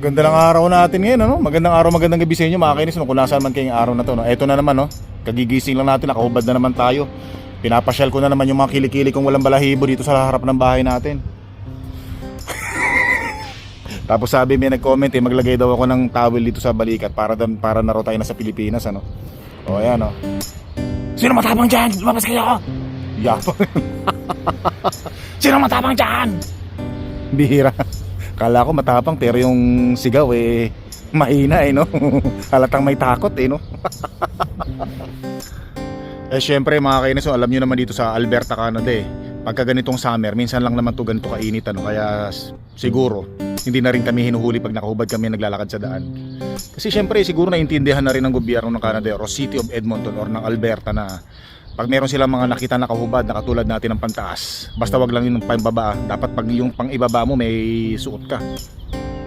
Ganda ng araw natin ngayon, ano? Magandang araw, magandang gabi sa inyo, mga kainis, no? Kung nasaan man kayong araw na to, no? Eto na naman, no? Kagigising lang natin, nakahubad na naman tayo. Pinapasyal ko na naman yung mga kilikili kong walang balahibo dito sa harap ng bahay natin. Tapos sabi may nag-comment eh, maglagay daw ako ng towel dito sa balikat para para na tayo na sa Pilipinas, ano? O, ayan, no? Sino matapang dyan? Lumabas kayo! Yapang. Sino matapang dyan? Bihira. Kala ko matapang pero yung sigaw eh mahina eh no. Halatang may takot eh no. eh syempre mga kainis, so, alam nyo naman dito sa Alberta, Canada eh. Pagka ganitong summer, minsan lang naman to ganito kainit ano. Kaya siguro hindi na rin kami hinuhuli pag nakahubad kami naglalakad sa daan. Kasi syempre siguro naintindihan na rin ng gobyerno ng Canada or City of Edmonton or ng Alberta na pag meron silang mga nakita na kahubad na katulad natin ng pantaas, basta wag lang yung pambaba, dapat pag yung pang ibaba mo may suot ka.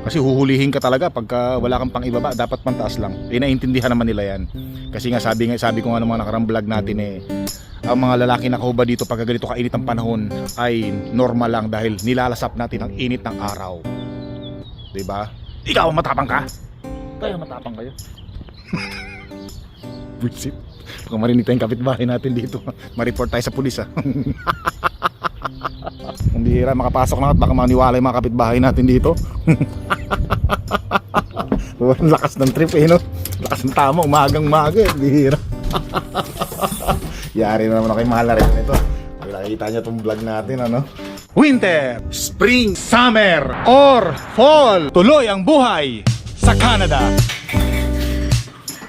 Kasi huhulihin ka talaga pagka wala kang pang ibaba, dapat pantaas lang. Eh naiintindihan naman nila yan. Kasi nga sabi nga sabi ko nga ng mga nakarang vlog natin eh ang mga lalaki na kahubad dito pagka ganito kainit ang panahon ay normal lang dahil nilalasap natin ang init ng araw. ba? Ikaw matapang ka. Tayo matapang kayo. Buisit. Baka marinig tayong kapitbahay natin dito. Ma-report tayo sa pulis ah. Hindi hira makapasok na at baka maniwala yung mga kapitbahay natin dito. Lakas ng trip eh no. Lakas ng tama, umagang umaga eh. Hindi hira. Yari na naman ako yung mahal rin ito. Pag nakikita niyo itong vlog natin ano. Winter, Spring, Summer, or Fall. Tuloy ang buhay sa Canada.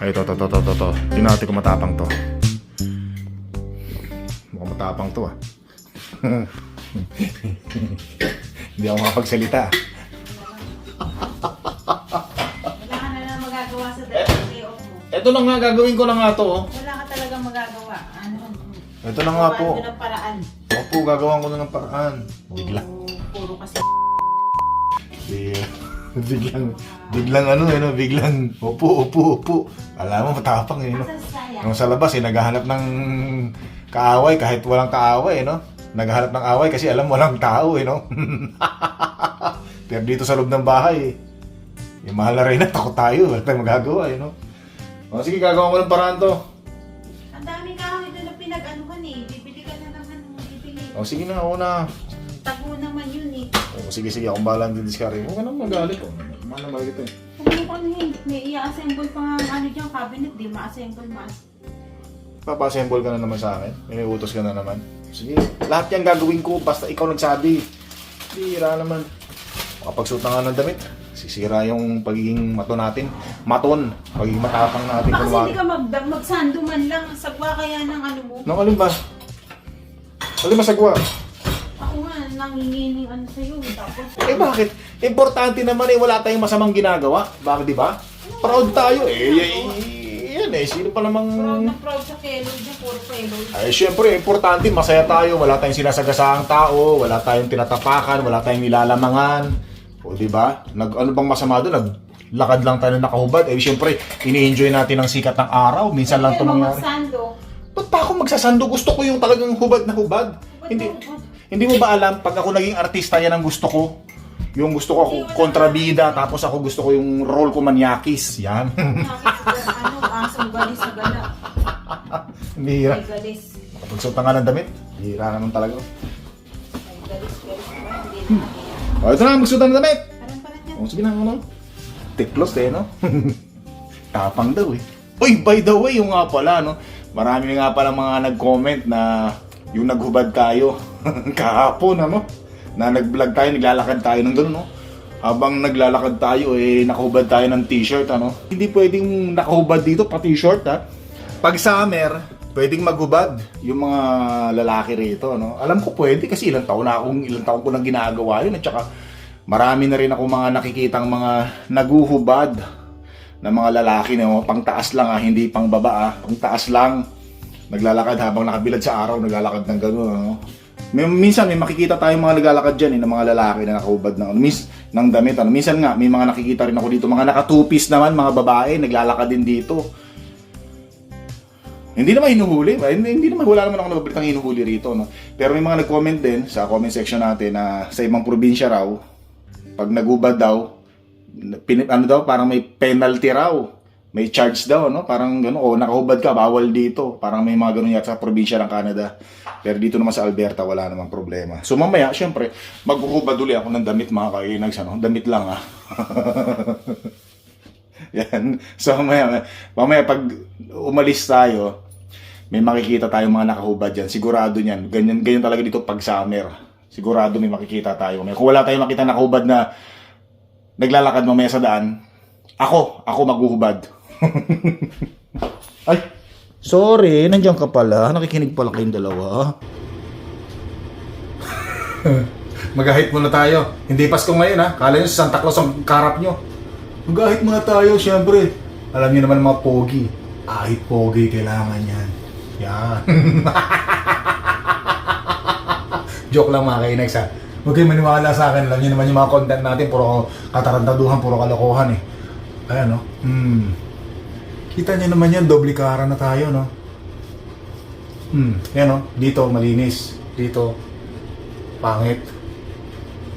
Ay, to, to, to, to, to, to. Tingnan natin kung matapang to. Mukhang matapang to ah. Hindi ako makapagsalita. Wala ka na lang magagawa sa dalawang day off mo. Ito lang nga, gagawin ko lang nga to. oh. Wala ka talagang magagawa. Ano? Ito na nga po. Gawa mo ng paraan. Opo, gagawan ko na ng paraan. Bigla. Puro, puro kasi Bigla. Biglang, biglang ano eh, no? biglang upo, upo, upo. Alam mo, matapang eh, no? Nung sa labas eh, naghahanap ng kaaway kahit walang kaaway, no? Naghahanap ng away kasi alam walang tao, eh, no? Pero dito sa loob ng bahay, eh, yung mahal na rin na, takot tayo. Wala tayong magagawa, eh, no? O, sige, gagawa ko ng paraan to. Ang daming kahoy doon na pinag-anuhan eh. Bibili ka na naman. Bibili. O, sige na, una. Tago sige, sige, akong bahala ng discard. Huwag ka nang magalit, oh. Mahal na mahal ito, eh. Kung ano ano eh. May i-assemble pa nga ang ano dyan, cabinet. Di ma-assemble mas. Papa-assemble ka na naman sa akin. May utos ka na naman. Sige, lahat yan gagawin ko basta ikaw nagsabi. Bira naman. Makapagsuot na nga ng damit. Sisira yung pagiging mato natin. Maton. Pagiging matapang natin. Baka kasi hindi ka mag magsando man lang. Sagwa kaya ng ano mo. Nang alin ba? Alin masagwa? Ako nga, nangingining ano sa'yo. Tapos, Eh bakit? Importante naman eh, wala tayong masamang ginagawa. Bakit di ba? Proud tayo eh. eh, eh, Yan eh, sino pa namang... proud na proud sa kelo dyan. Puro kelo. Ay, syempre, importante, masaya tayo, wala tayong sinasagasaang tao, wala tayong tinatapakan, wala tayong nilalamangan. O, di ba? Nag, ano bang masama doon? Naglakad lang tayo na nakahubad. Eh, syempre, ini-enjoy natin ang sikat ng araw. Minsan lang ito Kaya mangyari. magsando. Ba't pa ako magsasando? Gusto ko yung talagang hubad na hubad. Hindi, hindi mo ba alam, pag ako naging artista, yan ang gusto ko. Yung gusto ko ako kontrabida, tapos ako gusto ko yung role ko manyakis. Yan. ano, asong galis na gala. Hira. Galis. Kapagsuot na nga ng damit, hira naman talaga. Ay, galis, galis. Hindi na kaya. O, ito na, magsuot na ng damit. Parang parang yan. O, sige na, ano? Tiklos eh, no? Tapang daw eh. Uy, by the way, yung nga pala, no? Marami nga pala mga nag-comment na yung naghubad tayo kahapon, ano? Na nag-vlog tayo, naglalakad tayo ng gano'n, no? Habang naglalakad tayo, eh, nakahubad tayo ng t-shirt, ano? Hindi pwedeng nakahubad dito, pa t-shirt, ha? Pag summer, pwedeng maghubad yung mga lalaki rito, no? Alam ko pwede kasi ilang taon na akong, ilang taon ko nang ginagawa yun, at saka marami na rin ako mga nakikitang mga naguhubad na mga lalaki na mga pangtaas lang ah, hindi pang baba ah, pangtaas lang. Naglalakad habang nakabilad sa araw, naglalakad ng gano'n. Ano? May, minsan may makikita tayong mga naglalakad dyan eh, ng mga lalaki na nakahubad ng, ano, mis, ng damit. Ano. Minsan nga, may mga nakikita rin ako dito, mga nakatupis naman, mga babae, naglalakad din dito. Hindi naman hinuhuli. Hindi, hindi naman, wala naman ako nababalitang hinuhuli rito. No? Pero may mga nag-comment din sa comment section natin na sa ibang probinsya raw, pag nagubad daw, pin, ano daw, parang may penalty raw. May charge daw, no? Parang gano'n, o nakahubad ka, bawal dito. Parang may mga ganun yata sa probinsya ng Canada. Pero dito naman sa Alberta, wala namang problema. So mamaya, syempre, maghuhubad uli ako ng damit mga kainags, ano? Damit lang, ah. Yan. So mamaya, mamaya pag umalis tayo, may makikita tayong mga nakahubad dyan. Sigurado niyan. Ganyan, ganyan talaga dito pag summer. Sigurado may makikita tayo. May, kung wala tayong makita nakahubad na naglalakad mamaya sa daan, ako, ako maghuhubad. Ay, sorry, nandiyan ka pala. Nakikinig pala kayong dalawa. Magahit muna tayo. Hindi Pasko ngayon ha. Kala nyo si Santa Claus ang karap nyo. Magahit muna tayo, syempre. Alam niyo naman mga pogi. Ahit pogi kailangan yan. Yan. Joke lang mga kainex ha. Huwag kayo maniwala sa akin. Alam niyo naman yung mga content natin. Puro katarantaduhan, puro kalokohan eh. Ayan no. Hmm. Kita niyo naman yan. Doble kara na tayo no. Hmm. Yan no. Dito malinis. Dito pangit.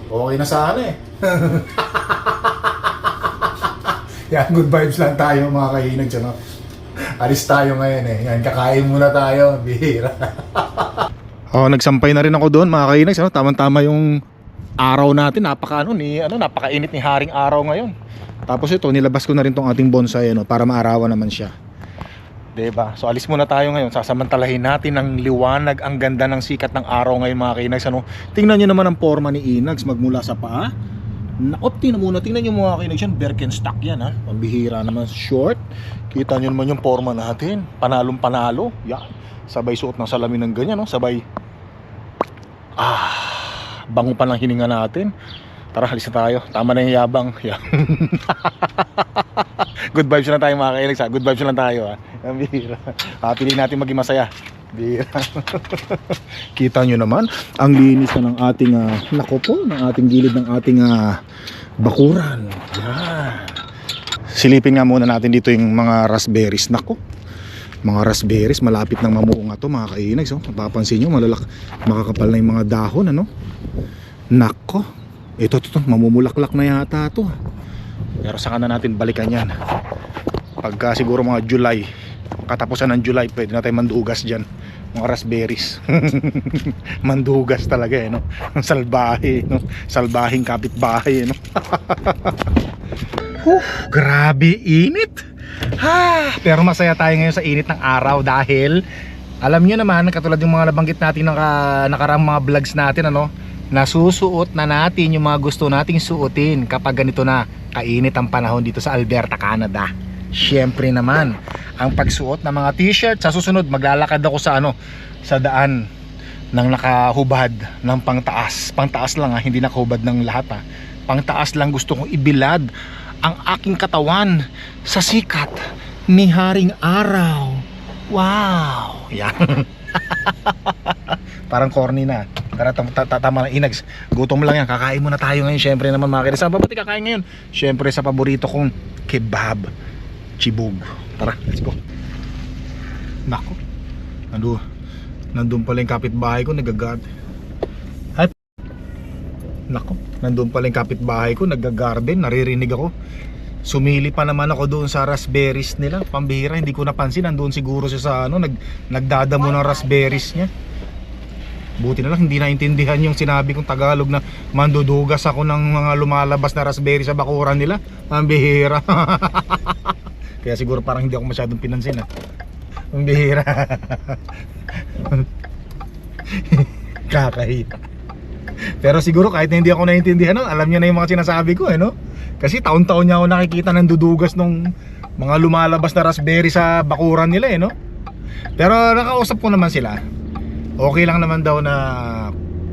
Okay na sana eh. Yan, good vibes lang tayo mga kainag no? Alis tayo ngayon eh. Yan, kakain muna tayo. Bihira. oh, nagsampay na rin ako doon mga kainag. Ano? Tama-tama yung araw natin. Napaka ano ni ano, napakainit ni haring araw ngayon. Tapos ito, nilabas ko na rin tong ating bonsai ano, para maarawan naman siya. 'Di ba? So alis muna tayo ngayon. Sasamantalahin natin ng liwanag, ang ganda ng sikat ng araw ngayon mga kainags. Ano? Tingnan niyo naman ang forma ni Inags magmula sa paa. Naop, tingnan muna. Tingnan niyo mga kainags yan. Birkenstock yan ha. Pambihira naman. Short. Kita niyo naman yung forma natin. Panalong panalo. Yan. Sabay suot ng salamin ng ganyan. No? Sabay. Ah. Bango pa ng hininga natin. Tara, alis na tayo. Tama na yung yabang. Yan. Good vibes lang tayo mga ha. Good vibes lang tayo ha. Ang bihira. Ah, piliin natin maging masaya. Bihira. Kita nyo naman, ang linis na ng ating, uh, nako po, ng ating gilid ng ating ah, bakuran. Yan. Silipin nga muna natin dito yung mga raspberries. Nako, mga raspberries, malapit nang mamuunga to mga kainags. Oh. Mapapansin nyo, malalak, makakapal na yung mga dahon. Ano? Nako, ito, ito, ito, mamumulaklak na yata to. Pero saka na natin balikan yan. Pagka siguro mga July, katapusan ng July, pwede na tayo mandugas dyan. Mga raspberries. mandugas talaga eh, no? Ang salbahe, no? Salbahing kapitbahay, eh, no? Huh, grabe init. Ha, pero masaya tayo ngayon sa init ng araw dahil alam niyo naman katulad yung mga nabanggit natin ng nakarang mga vlogs natin ano, nasusuot na natin yung mga gusto nating suotin kapag ganito na kainit ang panahon dito sa Alberta, Canada. Siyempre naman, ang pagsuot ng mga t-shirt sa susunod maglalakad ako sa ano, sa daan ng nakahubad ng pangtaas. Pangtaas lang ha, hindi nakahubad ng lahat ha. Pangtaas lang gusto kong ibilad ang aking katawan sa sikat ni Haring Araw. Wow! Yan. Parang corny na. Tara, tam- ta- ta- tama na inags. Gutom lang yan. Kakain muna tayo ngayon. Siyempre naman mga kainis. Saan ba kakain ngayon? Siyempre sa paborito kong kebab. Chibog. Tara, let's go. Nako. Nandun. Nandun pala yung kapitbahay ko. Nagagad. Nako. Nandun pala yung kapitbahay ko. Nagagarden. Naririnig ako. Sumili pa naman ako doon sa raspberries nila. Pambihira, hindi ko napansin. Nandun siguro siya sa ano, nag, nagdadamo ng raspberries niya. Buti na lang hindi naintindihan yung sinabi kong Tagalog na mandudugas ako ng mga lumalabas na raspberry sa bakuran nila. Ang bihira. Kaya siguro parang hindi ako masyadong pinansin ah. Ang bihira. Kakahiya. Pero siguro kahit na hindi ako naintindihan nun, alam niya na yung mga sinasabi ko eh no? Kasi taon-taon niya ako nakikita ng dudugas nung mga lumalabas na raspberry sa bakuran nila eh no? Pero nakausap ko naman sila okay lang naman daw na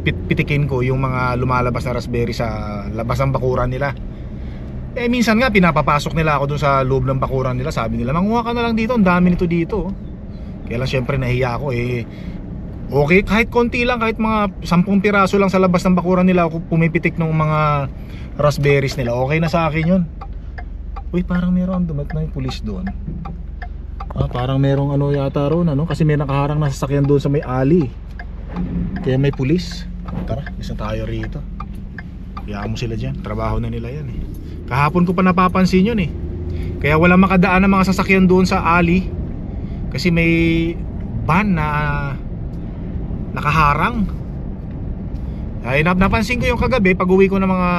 pit pitikin ko yung mga lumalabas na raspberry sa labas ng bakuran nila eh minsan nga pinapapasok nila ako dun sa loob ng bakuran nila sabi nila manguha ka na lang dito ang dami nito dito kaya lang syempre nahiya ako eh okay kahit konti lang kahit mga 10 piraso lang sa labas ng bakuran nila ako pumipitik ng mga raspberries nila okay na sa akin yun uy parang meron dumat na yung pulis doon Ah, parang merong ano yata ron ano kasi may nakaharang na sasakyan doon sa may alley. Kaya may pulis. Tara, isa tayo rito. Hayaan mo sila diyan. Trabaho na nila 'yan eh. Kahapon ko pa napapansin yun eh. Kaya wala makadaan ng mga sasakyan doon sa alley. Kasi may van na nakaharang. Ay nap napansin ko yung kagabi pag uwi ko ng mga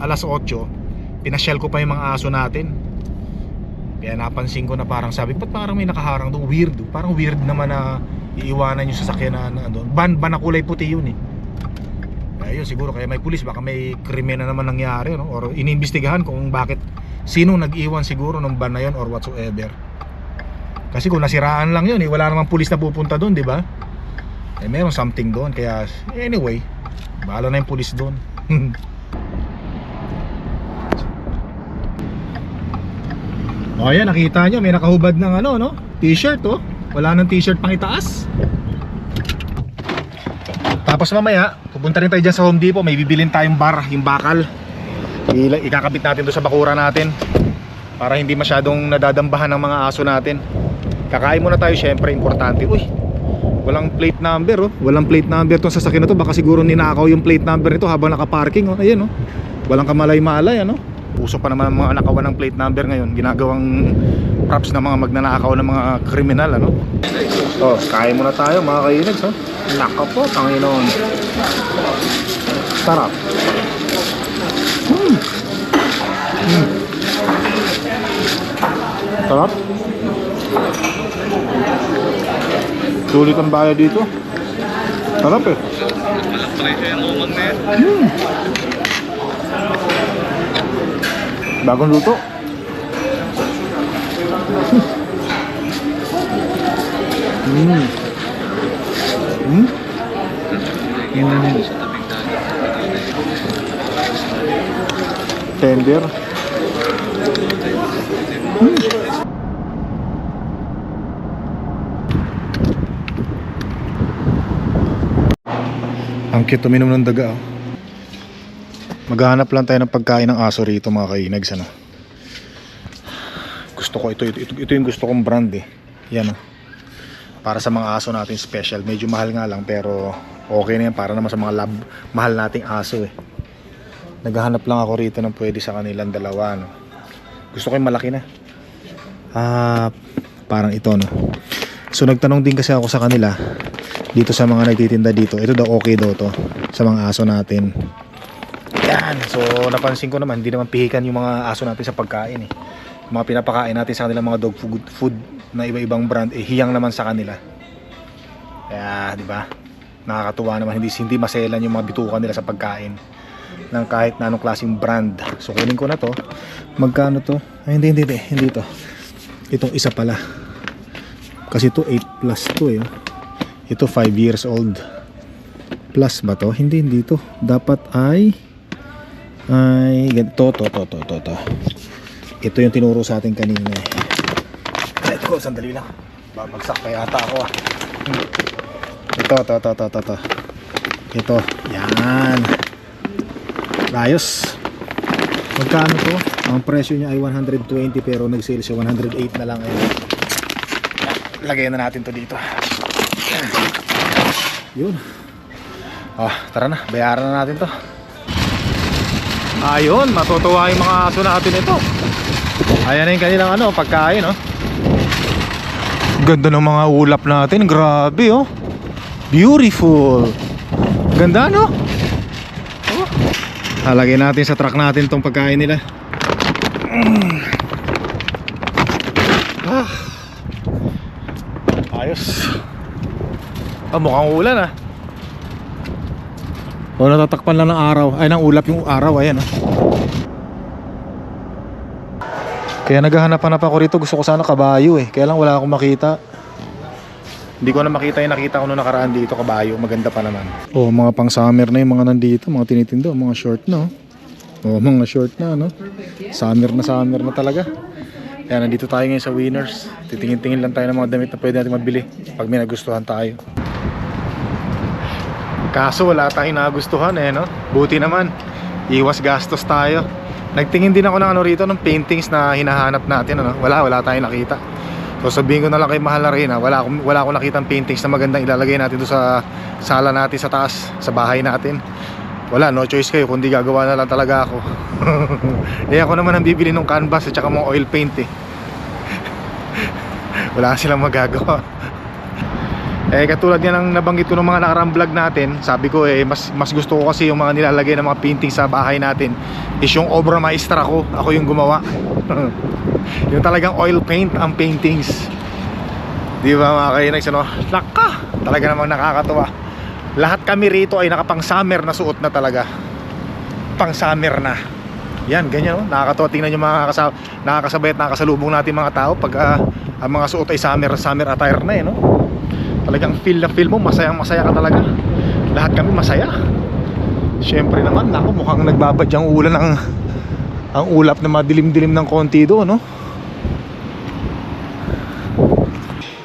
alas 8, pinasyal ko pa yung mga aso natin. Kaya napansin ko na parang sabi, ba't parang may nakaharang doon? Weird. Parang weird naman na iiwanan yung sasakyan na, na doon. Van, van na kulay puti yun eh. Kaya yun siguro kaya may pulis baka may krimen na naman nangyari no? or iniimbestigahan kung bakit sino nag-iwan siguro ng van na yun or whatsoever. Kasi kung nasiraan lang yun, eh, wala namang pulis na pupunta doon, di ba? Eh meron something doon kaya anyway, bahala na yung pulis doon. O ayan, nakita nyo, may nakahubad ng ano, no? T-shirt, oh. Wala nang t-shirt pang itaas. Tapos mamaya, pupunta rin tayo dyan sa Home Depot, may bibilin tayong bar, yung bakal. Ikakabit natin doon sa bakura natin para hindi masyadong nadadambahan ng mga aso natin. Kakain muna tayo, syempre, importante. Uy, walang plate number, oh. Walang plate number tong sasakyan na to. Baka siguro ninakaw yung plate number nito habang nakaparking, oh. Ayan, oh. Walang kamalay-malay, ano? Puso pa naman ang mga nakawan ng plate number ngayon. Ginagawang props ng mga magnanakaw ng mga kriminal, ano? Oh, kain muna tayo, mga kainags, oh. Naka po, Panginoon. Sarap. Mm. Mm. Sarap. Sulit ang bayad dito. Sarap eh. Mm. Bagong luto. Mm. Mm. Mm. Tender. Ang cute uminom ng daga oh. Maghanap lang tayo ng pagkain ng aso rito mga kainags ano. Gusto ko ito, ito, ito, ito yung gusto kong brand eh. Yan oh. Para sa mga aso natin special. Medyo mahal nga lang pero okay na yan para naman sa mga lab mahal nating aso eh. Naghahanap lang ako rito ng pwede sa kanilang dalawa no. Gusto ko yung malaki na. Ah, parang ito no. So nagtanong din kasi ako sa kanila dito sa mga nagtitinda dito. Ito daw okay daw to sa mga aso natin. Yan. So napansin ko naman hindi naman pihikan yung mga aso natin sa pagkain eh. Mga pinapakain natin sa kanilang mga dog food, food na iba-ibang brand eh hiyang naman sa kanila. Kaya, di ba? Nakakatuwa naman hindi hindi maselan yung mga bituka nila sa pagkain ng kahit na anong klaseng brand. So kunin ko na to. Magkano to? Ay hindi hindi hindi, hindi to. Itong isa pala. Kasi to 8 plus to eh. Ito 5 years old. Plus ba to? Hindi hindi to. Dapat ay ay ganito to to to to to. Ito yung tinuro sa atin kanina eh. Let go, sandali lang. Babagsak kaya ata ako ah. Ito, to, to, to, to, to. Ito, yan. Ayos. Magkano to? Ang presyo niya ay 120 pero nag-sale siya 108 na lang. Ayun. Lagyan na natin to dito. Yun. Oh, tara na. Bayaran na natin to. Ayun, matutuwa yung mga aso natin ito. Ayan na yung kanilang ano, pagkain, oh. Ganda ng mga ulap natin. Grabe, oh. Beautiful. Ganda, no? Oh. Halagay natin sa truck natin tong pagkain nila. Mm. Ah. Ayos. Ah, mukhang ulan ah. O natatakpan lang ng araw. Ay, ng ulap yung araw. Ayan ah. Kaya naghahanap-hanap ako rito. Gusto ko sana kabayo eh. Kaya lang wala akong makita. Hindi ko na makita yung nakita ko nung nakaraan dito kabayo. Maganda pa naman. Oh, mga pang summer na yung mga nandito. Mga tinitindo. Mga short na oh. Oh, mga short na no. Summer na summer na talaga. Kaya nandito tayo ngayon sa Winners. Titingin-tingin lang tayo ng mga damit na pwede natin mabili pag may nagustuhan tayo. Kaso wala tayong nagustuhan eh no. Buti naman. Iwas gastos tayo. Nagtingin din ako ng ano rito ng paintings na hinahanap natin ano. Wala, wala tayong nakita. So sabihin ko na lang kay Mahal na ha, wala akong, wala akong nakitang paintings na magandang ilalagay natin doon sa sala natin sa taas, sa bahay natin. wala, no choice kayo kundi gagawa na lang talaga ako. eh ako naman ang bibili ng canvas at saka mga oil paint eh. wala silang magagawa. Eh katulad yan ang nabanggit ko ng mga nakaraang vlog natin Sabi ko eh mas, mas gusto ko kasi yung mga nilalagay ng mga painting sa bahay natin Is yung obra maestra ko, ako yung gumawa Yung talagang oil paint ang paintings Di ba mga kainags ano? Naka! Talaga namang nakakatuwa Lahat kami rito ay nakapang summer na suot na talaga Pang summer na Yan, ganyan oh. Nakakatuwa tingnan yung mga kasab nakakasabay at nakakasalubong natin mga tao Pag ah, ang mga suot ay summer, summer attire na eh no? Talagang feel na feel mo masayang masaya ka talaga. Lahat kami masaya. Syempre naman ako mukhang nagbabadyang ulan ang ang ulap na madilim-dilim ng konti do no?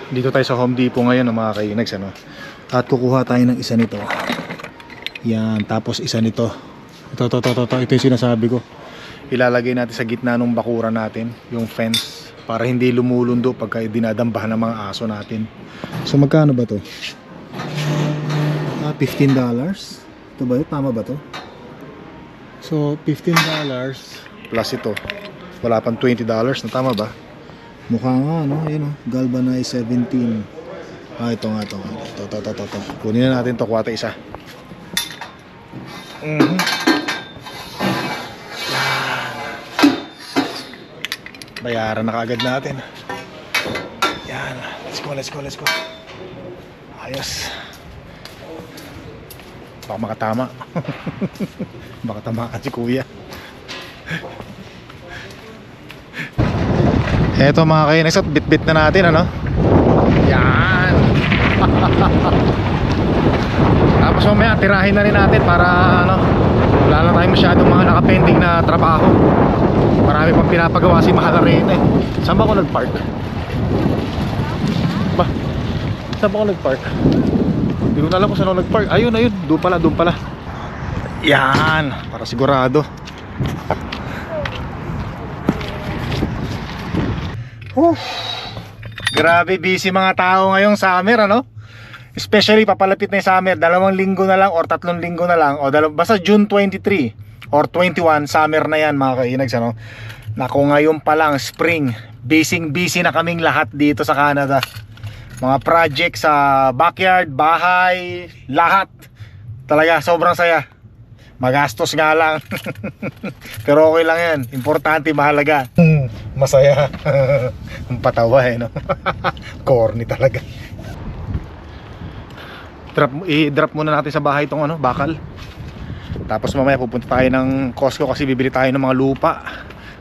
Dito tayo sa Home Depot ngayon mga kainags ano? At kukuha tayo ng isa nito. Yan tapos isa nito. Ito to to to, to. ito yung sinasabi ko. Ilalagay natin sa gitna ng bakura natin yung fence para hindi lumulundo pagka dinadambahan ng mga aso natin So magkano ba to? Ah, $15 Ito ba yun? Tama ba to? So $15 plus ito Wala pang $20 na tama ba? Mukha nga no, yun oh. Galvanized 17 Ah, ito nga, ito nga Ito, ito, ito, ito. Kunin na natin to kuwata isa Mhm. Bayaran na kagad natin yan. Let's go, let's go, let's go. Ayos. Baka makatama. Baka tamaan si kuya. Eto mga kainis at bit-bit na natin ano. Yan. Tapos mamaya tirahin na rin natin para ano, wala na tayong masyadong mga nakapending na trabaho. Marami pang pinapagawa si Mahal Arena eh. Saan ba ako nag-park? Ba? Saan ba ako nag-park? Hindi ko na alam kung saan ako nag-park. Ayun, ayun. Doon pala, doon pala. Yan. Para sigurado. Huh. Grabe busy mga tao ngayong summer, ano? Especially papalapit na yung summer, dalawang linggo na lang or tatlong linggo na lang o dalaw basta June 23 or 21, summer na yan mga kainags, ano? Naku, ngayon pa lang, spring. Busy busy na kaming lahat dito sa Canada mga project sa backyard, bahay, lahat. Talaga, sobrang saya. Magastos nga lang. Pero okay lang yan. Importante, mahalaga. Masaya. Ang patawa eh, no? Corny talaga. Drop, i-drop muna natin sa bahay itong ano, bakal. Tapos mamaya pupunta tayo ng Costco kasi bibili tayo ng mga lupa.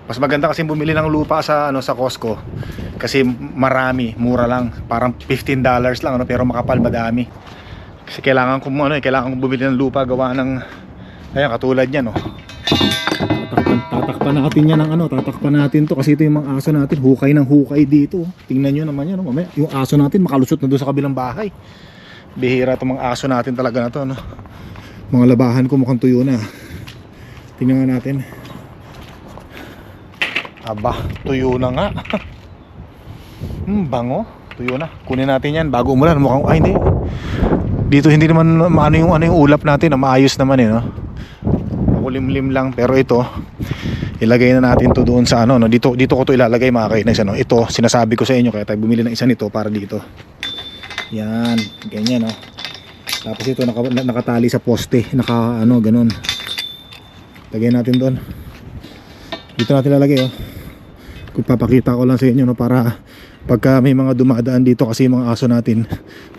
Mas maganda kasi bumili ng lupa sa ano sa Costco kasi marami, mura lang. Parang $15 lang ano pero makapal madami. Kasi kailangan ko ano, eh, kailangan kong bumili ng lupa gawa ng ayan katulad niyan, oh. Tatakpan, tatakpan natin yan ng ano, tatakpan natin to kasi ito yung mga aso natin, hukay ng hukay dito. oh. Tingnan niyo naman yan, oh. mamaya yung aso natin makalusot na doon sa kabilang bahay. Bihira itong mga aso natin talaga na to, ano. Mga labahan ko mukhang tuyo na. Tingnan nga natin. Aba, tuyo na nga. hmm, bango. Tuyo na. Kunin natin yan bago umulan. Mukhang, ay hindi. Dito hindi naman ano yung, ano yung ulap natin. Na maayos naman eh, no? Makulimlim lang. Pero ito, ilagay na natin to doon sa ano. No? Dito, dito ko to ilalagay mga kainis. Ano? Ito, sinasabi ko sa inyo. Kaya tayo bumili ng isa nito para dito. Yan. Ganyan, no? Tapos ito, naka, nakatali sa poste. Naka, ano, ganun. Lagay natin doon. Dito natin lalagay, oh kung ko lang sa inyo no para pagka may mga dumadaan dito kasi mga aso natin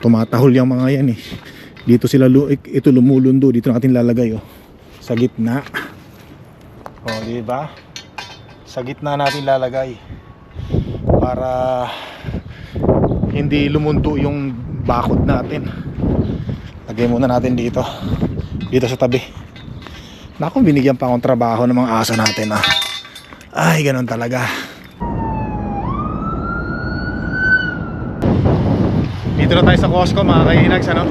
tumatahol yung mga yan eh dito sila ito lumulundo dito natin lalagay oh sa gitna oh di ba sa gitna natin lalagay para hindi lumunto yung bakod natin lagay muna natin dito dito sa tabi Naku, binigyan pa akong trabaho ng mga aso natin ah. Ay, ganun talaga. Dito na tayo sa Costco mga kainags ano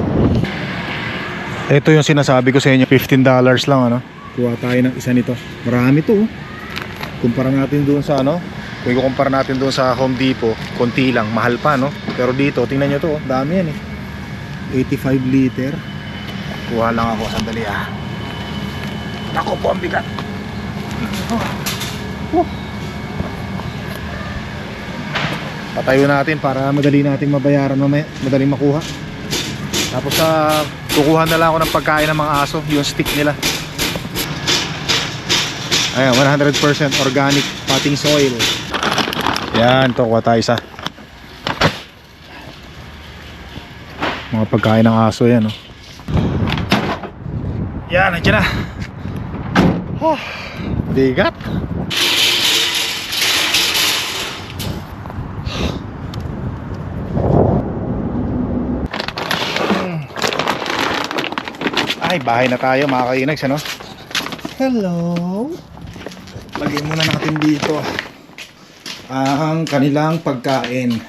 Ito yung sinasabi ko sa inyo $15 lang ano Kuha tayo ng isa nito Marami to oh. Kumpara natin doon sa ano Kung ikukumpara natin doon sa Home Depot Konti lang, mahal pa no Pero dito, tingnan nyo to oh. Dami yan eh 85 liter Kuha lang ako, sandali ah Ako po ang bigat. Woo. Patayo natin para madali nating mabayaran mamaya, madaling makuha. Tapos sa kukuha na lang ako ng pagkain ng mga aso, yung stick nila. Ayan, 100% organic potting soil. Yan, ito kuha tayo sa mga pagkain ng aso yan. Oh. Yan, nandiyan na. Oh, bigat. Ay, bahay na tayo mga kainags, ano? Hello! Lagyan muna natin dito ang kanilang pagkain.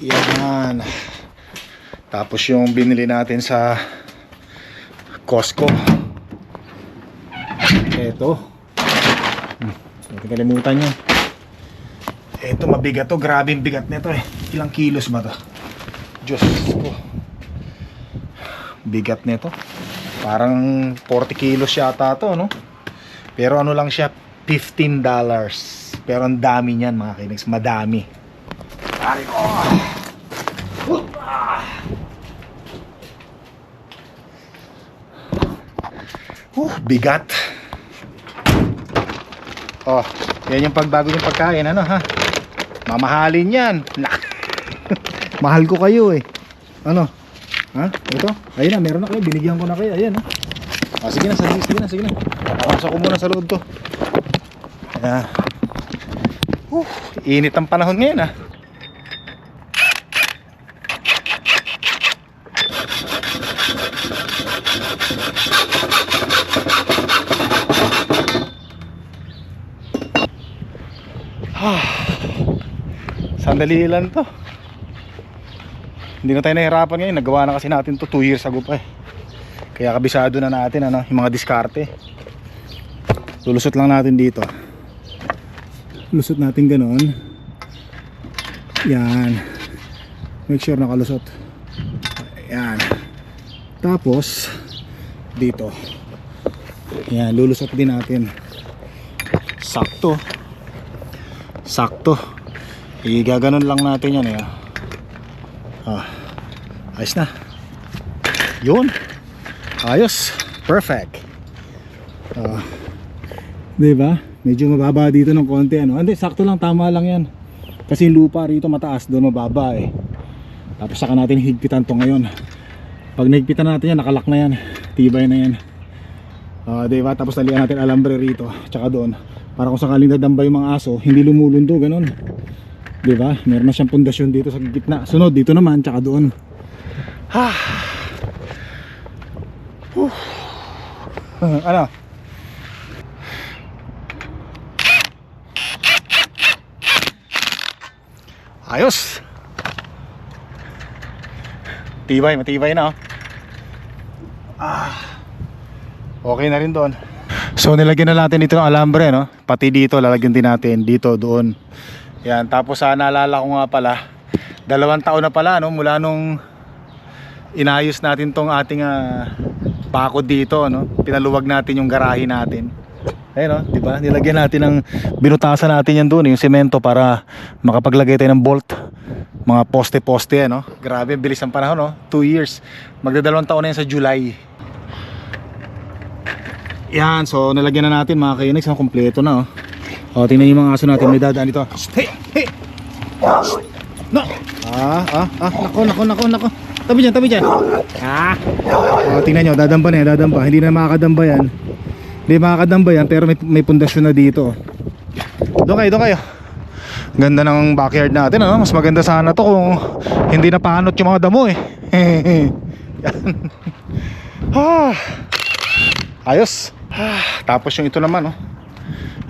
Yan. Tapos yung binili natin sa Costco. Hmm, Hindi kalimutan nyo. Ito mabigat to. Grabe yung bigat nito eh. Ilang kilos ba to? Diyos ko. Bigat nito. Parang 40 kilos yata to, no? Pero ano lang siya, 15 dollars. Pero ang dami niyan mga kinags, madami. Ari ko. Uh, bigat. Oh, yan yung pagbago yung pagkain, ano ha? Mamahalin yan. Mahal ko kayo eh. Ano? Ha? Ito? Ayun na, meron na kayo. Binigyan ko na kayo. Ayan, ha? Ah, sige na, sige, na, sige na. Papasok ko muna sa loob to. Ayan. Uh, init ang panahon ngayon, ha? Sandali lang to. Hindi na tayo nahirapan ngayon. Nagawa na kasi natin to 2 years ago pa eh. Kaya kabisado na natin ano, yung mga diskarte. Lulusot lang natin dito. Lusot natin ganon. Yan. Make sure nakalusot. Yan. Tapos dito. Yan, lulusot din natin. Sakto. Sakto. Igaganon lang natin yan eh. Ah. Ayos na. Yun. Ayos. Perfect. Ah. 'Di ba? Medyo mababa dito ng konti ano. Hindi, sakto lang tama lang 'yan. Kasi lupa rito mataas, doon mababa eh. Tapos saka natin higpitan to ngayon. Pag nahigpitan natin yan, nakalak na yan. Tibay na yan. Ah, 'di ba? Tapos talian natin alambre rito, tsaka doon. Para kung sakaling dadamba yung mga aso, hindi lumulundo ganun. 'Di ba? Meron na siyang pundasyon dito sa gitna. Sunod dito naman, tsaka doon. Ha. Whew. ano? Ayos. Tibay, matibay na oh. Ah. Okay na rin doon. So nilagyan na natin dito ng alambre no. Pati dito lalagyan din natin dito doon. Yan, tapos sa naalala ko nga pala, dalawang taon na pala no mula nung inayos natin tong ating ah, bakod dito no. Pinaluwag natin yung garahe natin. Ayun no, di ba? Nilagyan natin ng binutasan natin yan doon, yung semento para makapaglagay tayo ng bolt. Mga poste-poste no. Grabe, bilis ang panahon no. 2 years. Magdadalawang taon na yan sa July. Yan, so nilagyan na natin mga kainex, ang kompleto na oh. O, tingnan yung mga aso natin, may dadaan dito. Hey, hey! No! Ah, ah, ah, nako, nako, nako, nako. Tabi dyan, tabi dyan. Ah! O, tingnan nyo, dadamba na yan, dadamba. Hindi na makakadamba yan. Hindi makakadamba yan, pero may, may pundasyon na dito. Doon kayo, doon kayo. Ganda ng backyard natin, ano? Mas maganda sana to kung hindi na yung mga damo eh. Yan. ah! Ayos. Ah, tapos yung ito naman, oh.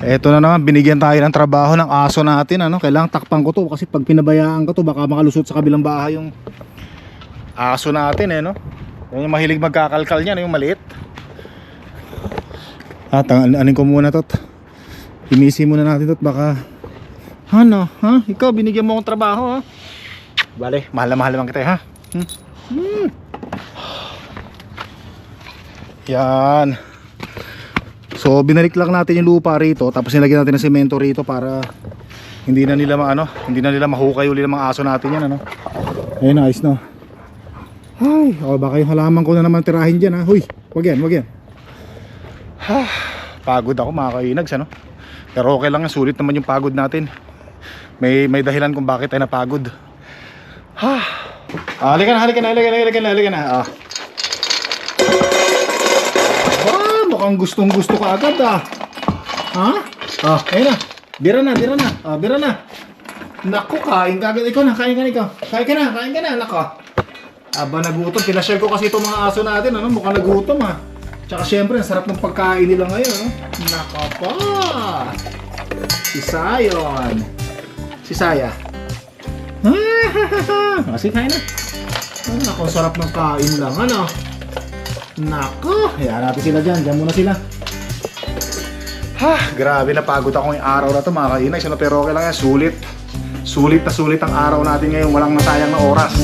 Ito na naman, binigyan tayo ng trabaho ng aso natin, ano? Kailangan takpan ko to kasi pag pinabayaan ko to, baka makalusot sa kabilang bahay yung aso natin, eh, no? Yung mahilig magkakalkal niya, no? yung maliit. At ang anin ko muna to. Imisi muna natin to, baka ano, ha? Ikaw, binigyan mo akong trabaho, ha? Bale, mahal na mahal naman kita, eh, ha? Hmm? Hmm. Yan. So binalik lang natin yung lupa rito tapos nilagyan natin ng semento rito para hindi na nila maano, hindi na nila mahukay uli ng mga aso natin yan ano. Ayun ayos na. Ay, oh, baka yung halaman ko na naman tirahin diyan ha. Huy, wag yan, wag yan. Ha, pagod ako mga kainags ano. Pero okay lang sulit naman yung pagod natin. May may dahilan kung bakit tayo napagod. Ha. Ah, halika na, halika na, halika na, halika na, halika na. Ah. Ah, mukhang gustong gusto ka agad ah. Ha? Ah, ayun na. Bira na, bira na. Ah, bira na. Nako, kain ka agad. Ikaw na, kain ka na ikaw. Kain ka na, kain ka na. Nako. Aba, nagutom. Pinashare ko kasi itong mga aso natin. Ano? Mukhang nagutom ah. Tsaka syempre, ang sarap ng pagkain nila ngayon. No? Nako pa. Si Sayon. Si Saya. Ah, sige, kain na. Nako, ang sarap ng kain lang. Ano? Nako, hayaan natin sila dyan. Diyan muna sila. Ha, grabe napagod ako yung araw na to mga kainay. Pero okay lang yan, sulit. Sulit na sulit ang araw natin ngayon. Walang nasayang na oras.